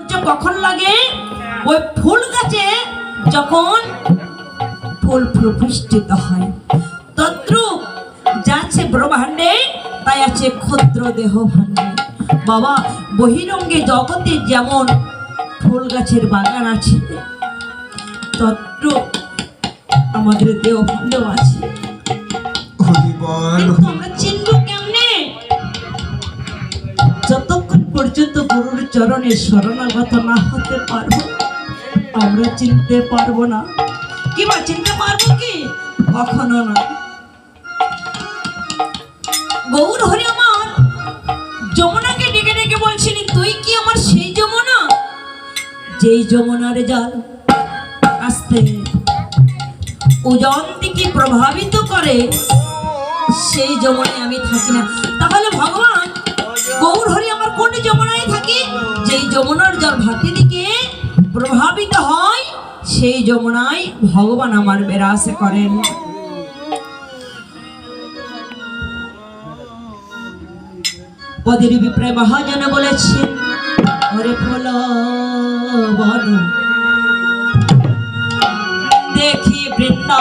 কখন লাগে? ওই ফুল গাছে যখন ফুল প্রতিষ্ঠিত হয়। তদ্রুপ যাচ্ছে ব্রহ্মাণ্ডে তাই আছে ক্ষুদ্র দেহ ভাণ্ডে বাবা বহিরঙ্গে জগতে যেমন ফুল গাছের বাগান আছে তদ্রুপ আমাদের দেহ ভাণ্ডেও আছে আমরা চিনব কেমনে? যতক্ষণ পর্যন্ত গুরুর চরণে শরণাগত না হতে পারব। আমরা চিনতে পারব না। কিংবা চিনতে পারব কি? কখনো না। গৌর হরি আমার, যমুনাকে ডেকে ডেকে বলছিলি, তুই কি আমার সেই যমুনা? যেই যমুনার জল আসতে উজন্তিকে প্রভাবিত করে, সেই যমুনায় আমি থাকি না। তাহলে ভগবান গৌর হরি সেই যমুনায় ভগবান আমার বেরাস করেন। পদের বিপ্রায় মহাজন বলেছেন ওরে ফল দেখি বৃন্দা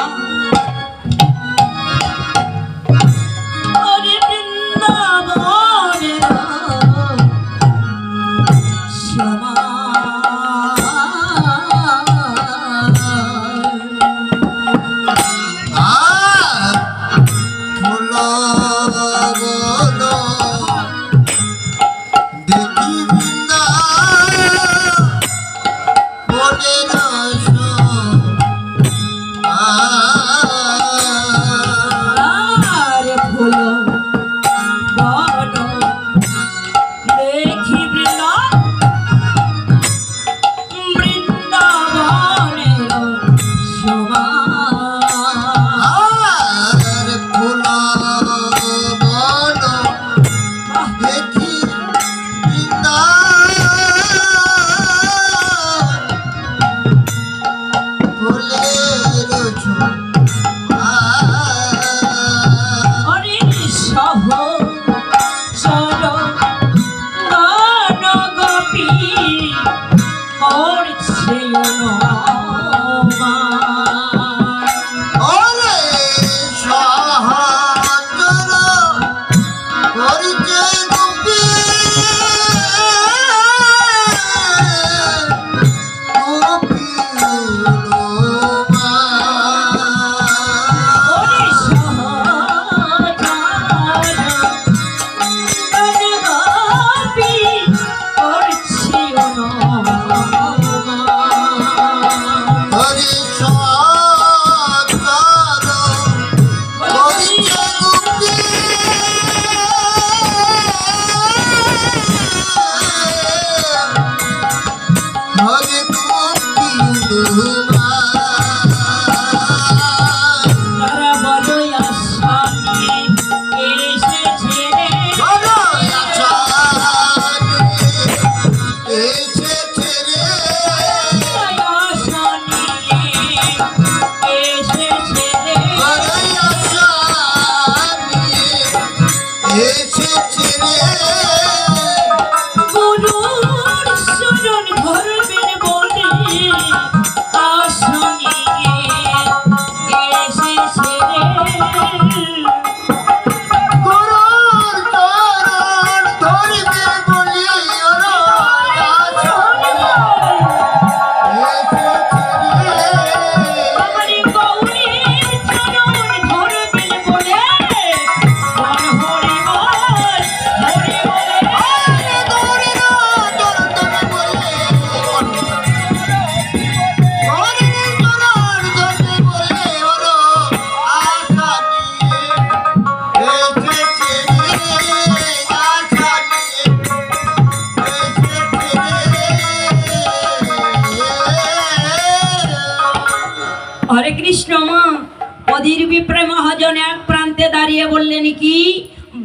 দাঁড়িয়ে বললেন কি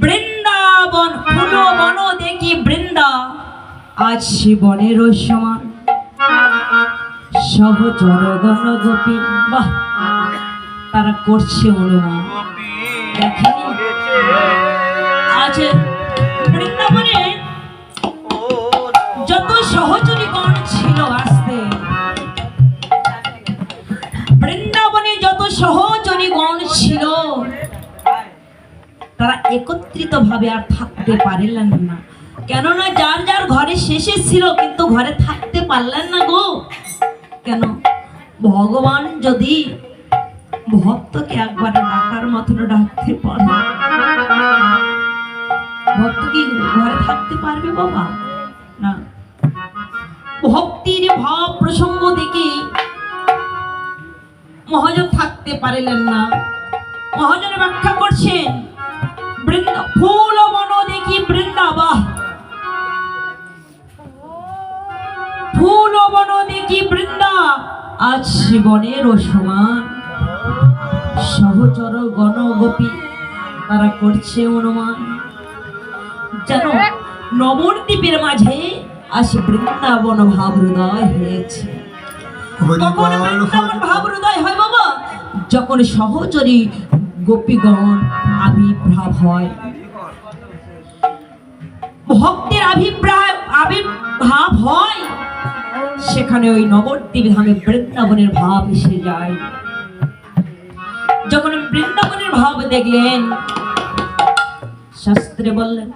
বৃন্দাবন ফুলো বন দেখি বৃন্দা। আজ শিবনের সমান সহ জনগণ গোপী। বাহ, তারা করছে অনুমান। দেখেন? আজ বৃন্দাবনে যত সহচরীগণ ছিল আসতে, বৃন্দাবনে যত সহচরীগণ ছিল একত্রিত ভাবে আর থাকতে পারলেন না। কেননা যার যার ঘরে শেষে ছিল, কিন্তু ঘরে থাকতে পারলেন না গো। কেন? ভগবান যদি ভক্তকে একবারে ডাকার মতন ডাকতে পারে। ভক্ত কি ঘরে থাকতে পারবে বাবা? না। ভক্তির ভাব প্রসঙ্গ দেখে মহাজন থাকতে পারিলেন না। মহাজন ব্যাখ্যা করছেন বৃন্দা ফুল মন দেখি বৃন্দাবাহ ফুল বন দেখি বৃন্দা আজ শিবনের সমান সহচর গণগোপী তারা করছে অনুমান। যেন নবদ্বীপের মাঝে আজ বৃন্দাবন ভাব হৃদয় হয়েছে কখন বৃন্দাবন ভাব হৃদয় হয় বাবা যখন সহচরী গোপীগণ আবির্ভাব হয়। ভক্তের আভিপ্রায় আবির্ভাব হয়, সেখানে ওই নবদ্বীপ ধামে বৃন্দাবনের ভাব এসে যায়। যখন বৃন্দাবনের ভাব দেখলেন, শাস্ত্রে বললেন,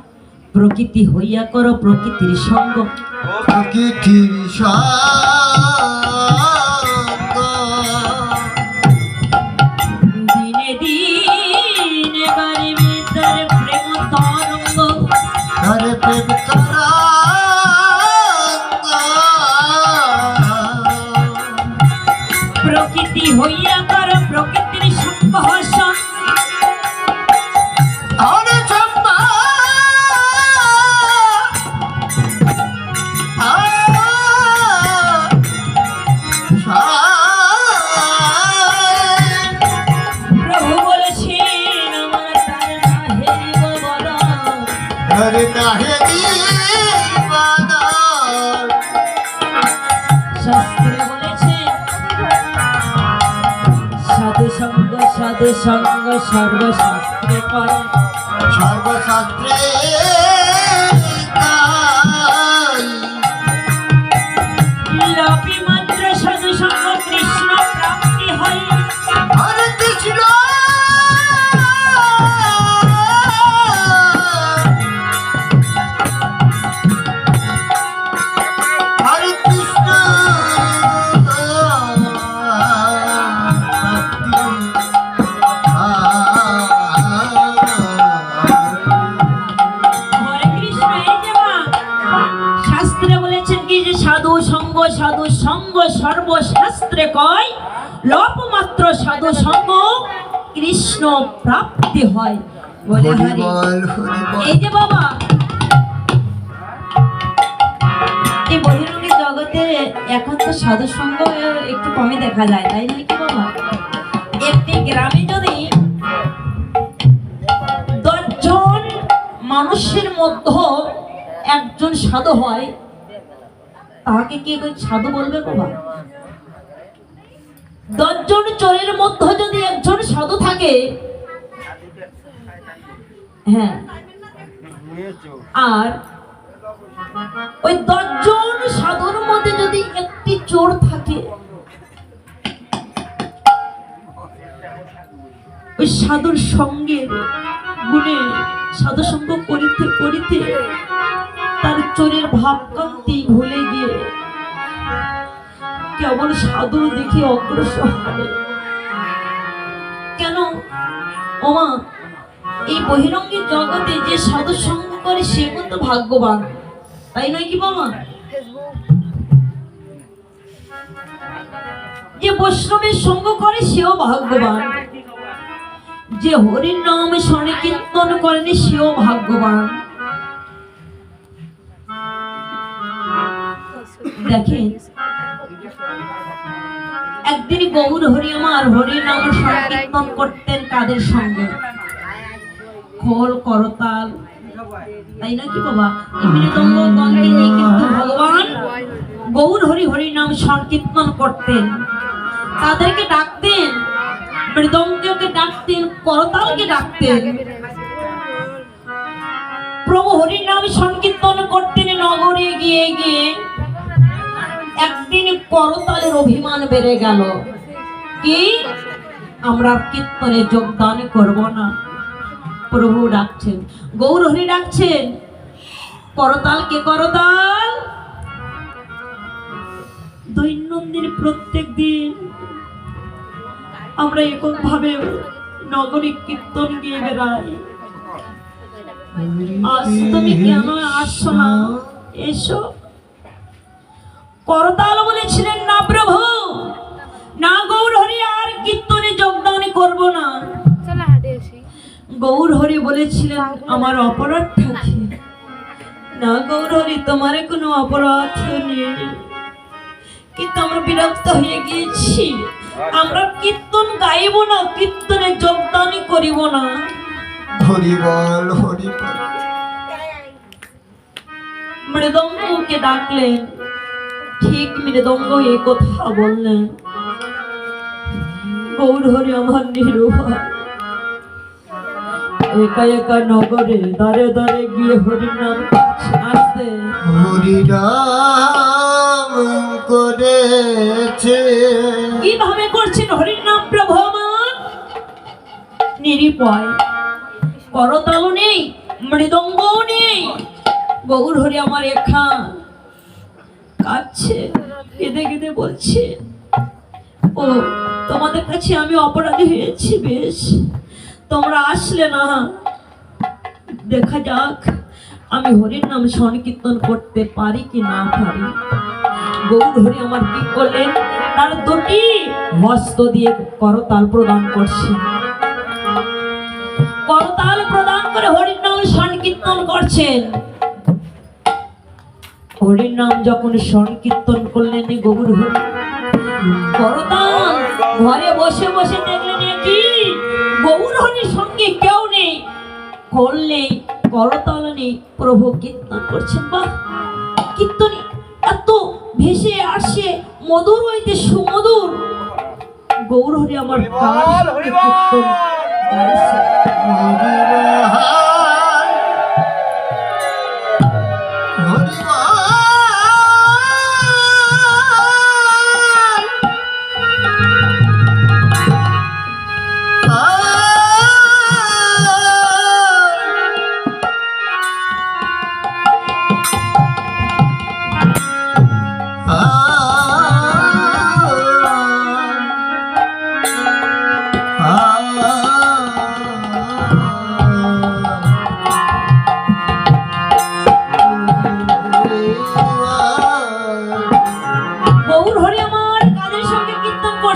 প্রকৃতি হইয়া করো প্রকৃতির সঙ্গ। প্রকৃতির সঙ্গ শাস্ত্রে বলেছে সাধু সঙ্গ সাধু সঙ্গ সর্বশাস্ত্রে করে। সর্বশাস্ত্রে সাধু সঙ্গ সর্বশাস্ত্রে কয় লপ মাত্র সাধু সঙ্গ কৃষ্ণ প্রাপ্তি হয়। বলে হরি। এই যে বাবা এই বহিরঙ্গী জগতে এখন তো সাধু সঙ্গ একটু কমই দেখা যায় তাই নয় কি বাবা? একটি গ্রামে যদি দশজন মানুষের মধ্যে একজন সাধু হয় তাকে কি সাধু বলবে বাবা দশজন চোরের মধ্যে যদি একজন সাধু থাকে হ্যাঁ আর ওই দশজন সাধুর মধ্যে যদি একটি চোর থাকে, ওই সাধুর সঙ্গে গুণে সাধু সঙ্গ করিতে করিতে তার চোরের ভাবকান্তি ভুলে গিয়ে কেবল সাধুর দিকে অগ্রসর হবে। কেন? ওমা, এই বহিরঙ্গী জগতে যে সাধু সঙ্গ করে, সে কিন্তু ভাগ্যবান। তাই নয় কি বাবা যে বৈষ্ণবের সঙ্গ করে, সেও ভাগ্যবান। যে হরির নাম স্মরণে কীর্তন করেনি, সেও ভাগ্যবান। দেখেন, একদিন গৌর হরি আমার হরির নাম সংকীর্তন করতেন কাদের সঙ্গে। খোল করতাল তাই না কি বাবা কিন্তু ভগবান গৌর হরি হরি নাম সংকীর্তন করতেন। তাদেরকে ডাকতেন, মৃদঙ্গকে ডাকতেন, করতালকে ডাকতেন। প্রভু হরির নাম সংকীর্তন করতেন, নগরে গিয়ে গিয়ে একদিন করতালের অভিমান বেড়ে গেল। কি? আমরা কীর্তনে যোগদান করব না। প্রভু ডাকছেন। গৌরহরি ডাকছেন। করতাল কে করতাল দৈনন্দিন প্রত্যেক দিন আমরা এককভাবে নগরী কীর্তন গিয়ে বেড়াই। আজ তুমি কেন আসছো না? এসো। করতাল বলেছিলেন না প্রভু না গৌর হরি আর কীর্তনে যোগদান করব না। গৌর হরি বলেছিলেন আমার অপরাধ কি না গৌর হরি তোমার কোনো অপরাধ নেই। কিন্তু আমরা বিরক্ত হয়ে গিয়েছি। আমরা কীর্তন গাইব না কীর্তনে যোগদানই করিব না। হরি বল হরি বল মৃদঙ্গকে ডাকলেন ঠিক মৃদঙ্গ এ কথা বললেন। গৌর হরি আমার নিরুভা একা একা নগরে দাঁড়ে দাঁড়ে গিয়ে হরির নাম আসতে। হরি রাম করেছে। কীভাবে করছেন হরির নাম প্রভু আমার? নিরিপয়। করতালও নেই মৃদঙ্গও নেই। গৌর হরি আমার একা। কাচ্ছে কেঁদে কেঁদে বলছে, ও, তোমাদের কাছে আমি অপরাধী হয়েছি বেশ। তোমরা আসলে না, দেখা যাক আমি হরির নাম সংকীর্তন করতে পারি কি না পারি। গৌর হরি আমার কি করলেন? তার দুটি হস্ত দিয়ে করতাল প্রদান করছে। করতাল প্রদান করে হরির নাম সংকীর্তন করছেন। হরির নাম যখন সংকীর্তন করলেন গৌর হরি। করতাল ঘরে বসে বসে দেখলেন কি? গৌর হরির সঙ্গে কেউ নেই। খোল নেই করতাল নেই প্রভু কীর্তন করছেন। বা কীর্তনে এত ভেসে আসে মধুর হইতে সুমধুর। গৌর হরি আমার কীর্তন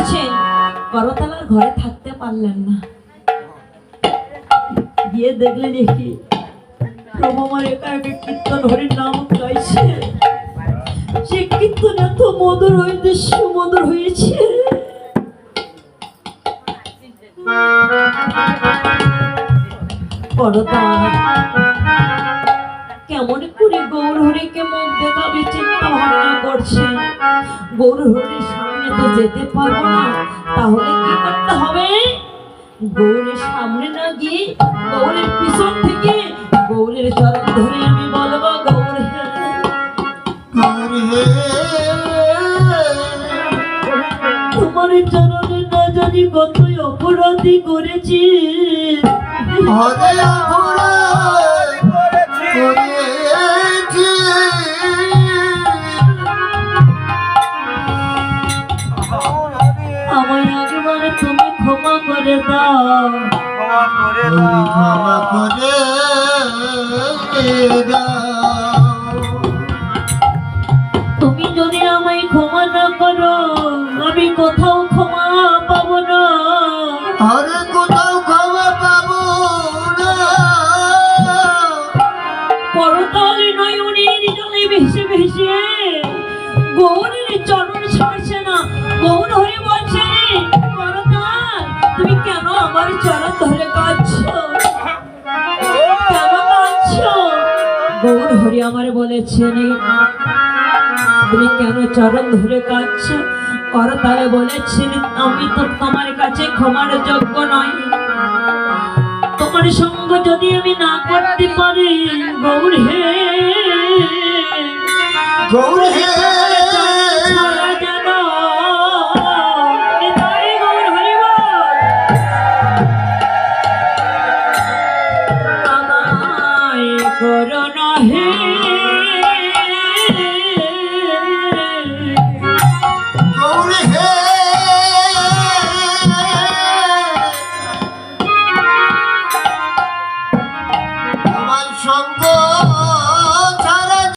করছেন করতালার ঘরে থাকতে পারলেন না। গিয়ে দেখলে দেখি কেমন করে গৌর হরিকে মুখ দেখাবে চিন্তা ভাবনা করছে। গৌর হরির সামনে তো যেতে পারব না তাহলে কি করতে হবে? গৌরের সামনে না গিয়ে গৌরের পিছন থেকে গৌরের চরণ ধরে আমি বলব গৌর তোমার চরণে না জানি কতই অপরাধী করেছি। অপরাধ করেছি। করে দাও। ক্ষমা করে দাও। তুমি যদি আমায় ক্ষমা না করো আমি কোথাও ক্ষমা পাবো না। আরে কোথাও ক্ষমা পাবো না। করতালে নয়নের জলে ভেসে ভেসে গৌরের আমার চরণ ধরে কাঁদছো কেন কাঁদছো গৌর হরি আমার বলেছেন তুমি কেন চরণ ধরে কাঁদছ? করতালে বলেছেন, আমি তো তোমার কাছে ক্ষমার যোগ্য নয় তোমার সঙ্গ যদি আমি না করতে পারি, গৌর হে গৌর হে